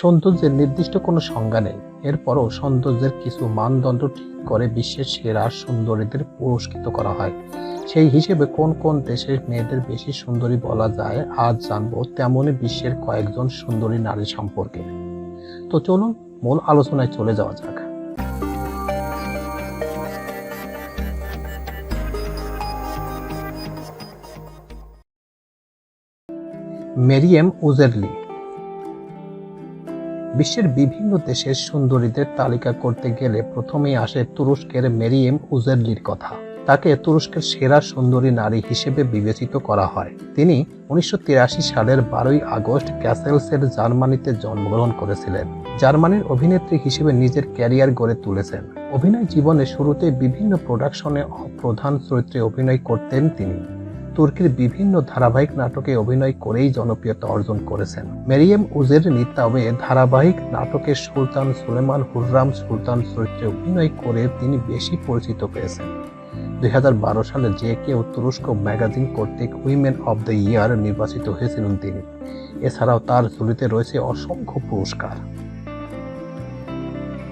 সৌন্দর্যের নির্দিষ্ট কোনো সংজ্ঞা নেই। এরপরও সৌন্দর্যের কিছু মানদণ্ড ঠিক করে বিশ্বের সেরা সুন্দরীদের পুরস্কৃত করা হয়। সেই হিসেবে কোন কোন দেশের মেয়েদের বেশি সুন্দরী বলা যায়, আজ জানব। তেমনই বিশ্বের কয়েকজন সুন্দরী নারী সম্পর্কে। তো চলুন মূল আলোচনায় চলে যাওয়া যাক। মেরিয়েম উজেরলি। বিশ্বের বিভিন্ন দেশের সুন্দরীদের তালিকা করতে গেলে প্রথমেই আসে তুরস্কের মেরিয়েম উজেরলির কথা। তাকে তুরস্কের সেরা সুন্দরী নারী হিসেবে বিবেচিত করা হয়। তিনি উনিশশো তিরাশি সালের বারোই আগস্ট ক্যাসেলসের জার্মানিতে জন্মগ্রহণ করেছিলেন। জার্মানির অভিনেত্রী হিসেবে নিজের ক্যারিয়ার গড়ে তুলেছেন। অভিনয় জীবনে শুরুতে বিভিন্ন প্রোডাকশনে প্রধান চরিত্রে অভিনয় করতেন তিনি। তুর্কির বিভিন্ন ধারাবাহিক নাটকে অভিনয় করেই জনপ্রিয়তা অর্জন করেছেন। মেরিয়েম উজের তবে ধারাবাহিক নাটকে সুলতান সুলেমান, হুররাম সুলতান চরিত্রে অভিনয় করে তিনি বেশি পরিচিত পেয়েছেন। দুই হাজার বারো সালে যে কেউ তুরস্ক ম্যাগাজিন কর্তৃক উইমেন অব দ্য ইয়ার নির্বাচিত হয়েছিলেন তিনি। এছাড়াও তার ঝুলিতে রয়েছে অসংখ্য পুরস্কার।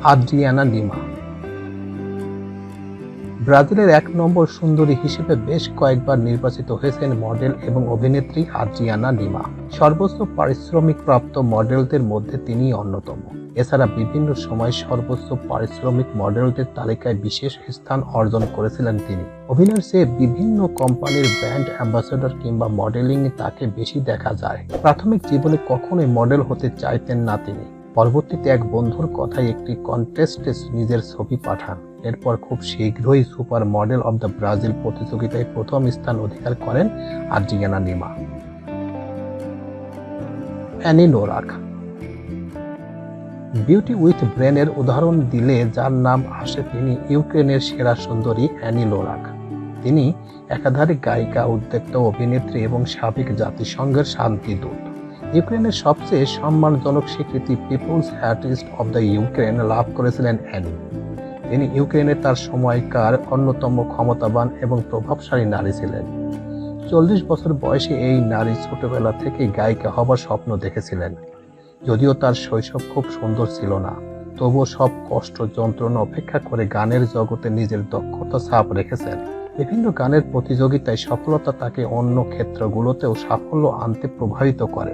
আদ্রিয়ানা লিমা ব্রাজিলের এক নম্বর সুন্দরী হিসেবে বেশ কয়েকবার নির্বাচিত হয়েছেন মডেল এবং অভিনেত্রী আদ্রিয়ানা লিমা সর্বোচ্চ পারিশ্রমিক প্রাপ্ত মডেলদের মধ্যে তিনি অন্যতম। এছাড়া বিভিন্ন সময় সর্বোচ্চ পারিশ্রমিক মডেলদের তালিকায় বিশেষ স্থান অর্জন করেছিলেন তিনি। অভিনয়ের চেয়ে বিভিন্ন কোম্পানির ব্র্যান্ড অ্যাম্বাসেডর কিংবা মডেলিং তাকে বেশি দেখা যায়। প্রাথমিক জীবনে কখনোই মডেল হতে চাইতেন না তিনি। পরবর্তীতে এক বন্ধুর কথায় একটি কন্টেস্টে নিজের ছবি পাঠান। এরপর খুব শীঘ্রই super model of the Brazil প্রতিযোগিতায় প্রথম স্থান অধিকার করেন আর্জিয়ানা নিমা অ্যানি নোরাক। বিউটি উইথ ব্রেনের উদাহরণ দিলে যার নাম আসে তিনি ইউক্রেনের সেরা সুন্দরী অ্যানি লোরাক তিনি একাধারে গায়িকা, উদ্যোক্তা, অভিনেত্রী এবং সাবেক জাতিসংঘের শান্তিদূত। ইউক্রেনের সবচেয়ে সম্মানজনক স্বীকৃতি people's artist of the Ukraine লাভ করেছিলেন অ্যানি। তিনি ইউক্রেনে তার সময়কার অন্যতম ক্ষমতাবান এবং প্রভাবশালী নারী ছিলেন। চল্লিশ বছর বয়সে এই নারী ছোটবেলা থেকেই গায়িকা হবার স্বপ্ন দেখেছিলেন। যদিও তার শৈশব খুব সুন্দর ছিল না, তবুও সব কষ্ট, যন্ত্রণা অপেক্ষা করে গানের জগতে নিজের দক্ষতা ছাপ রেখেছেন। বিভিন্ন গানের প্রতিযোগিতায় সফলতা তাকে অন্য ক্ষেত্রগুলোতেও সাফল্য আনতে প্রভাবিত করে।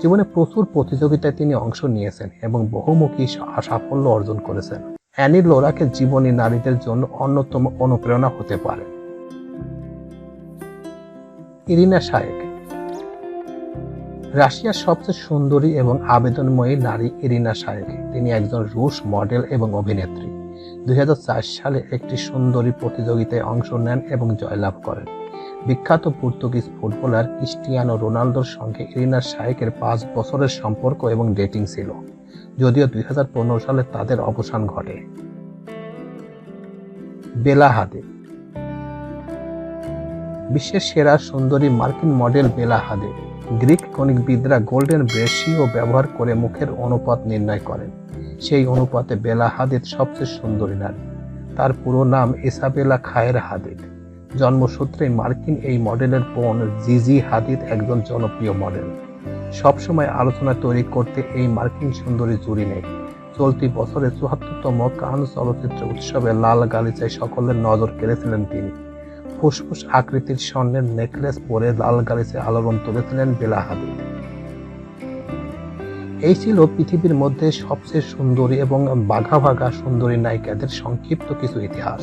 জীবনে প্রচুর প্রতিযোগিতায় তিনি অংশ নিয়েছেন এবং বহুমুখী সাফল্য অর্জন করেছেন। অ্যানি লোরাকে জীবনী নারীদের জন্য অন্যতম অনুপ্রেরণা হতে পারে। Irina Shayk. রাশিয়ার সবচেয়ে সুন্দরী এবং আবেদনময়ী নারী ইরিনা শায়েক। তিনি একজন রুশ মডেল এবং অভিনেত্রী। দুই হাজার চার সালে একটি সুন্দরী প্রতিযোগিতায় অংশ নেন এবং জয়লাভ করেন। বিখ্যাত পর্তুগিজ ফুটবলার ক্রিস্টিয়ানো রোনালদোর সঙ্গে ইরিনা শায়েকের পাঁচ বছরের সম্পর্ক এবং ডেটিং ছিল, যদিও দুই হাজার পনেরো সালে তাদের অবসান ঘটে। বেলা হাদিদ বিশ্বের সেরা সুন্দরী মার্কিন মডেল বেলা হাদিদ গ্রিক কণিকবিদরা গোল্ডেন ব্রেশিও ব্যবহার করে মুখের অনুপাত নির্ণয় করেন। সেই অনুপাতে বেলা হাদিদ সবচেয়ে সুন্দরী নারী। তার পুরো নাম এসাবেলা খায়ের হাদিদ জন্মসূত্রে মার্কিন এই মডেলের বোন জিজি হাদিদ একজন জনপ্রিয় মডেল। সবসময় আলোচনা তৈরি করতে এই মার্কিন সুন্দরী জুড়ি নেই। চলতি বছরে চুয়াত্তরতম কান চলচ্চিত্র উৎসবে লাল গালিচায় সকলের নজর কেড়েছিলেন তিনি। ফুসফুস আকৃতির স্বর্ণের নেকলেস পরে লাল গালিচায় আলোড়ন তুলেছিলেন বেলা হাদিদ। এই ছিল পৃথিবীর মধ্যে সবচেয়ে সুন্দরী এবং বাঘা বাঘা সুন্দরী নায়িকাদের সংক্ষিপ্ত কিছু ইতিহাস।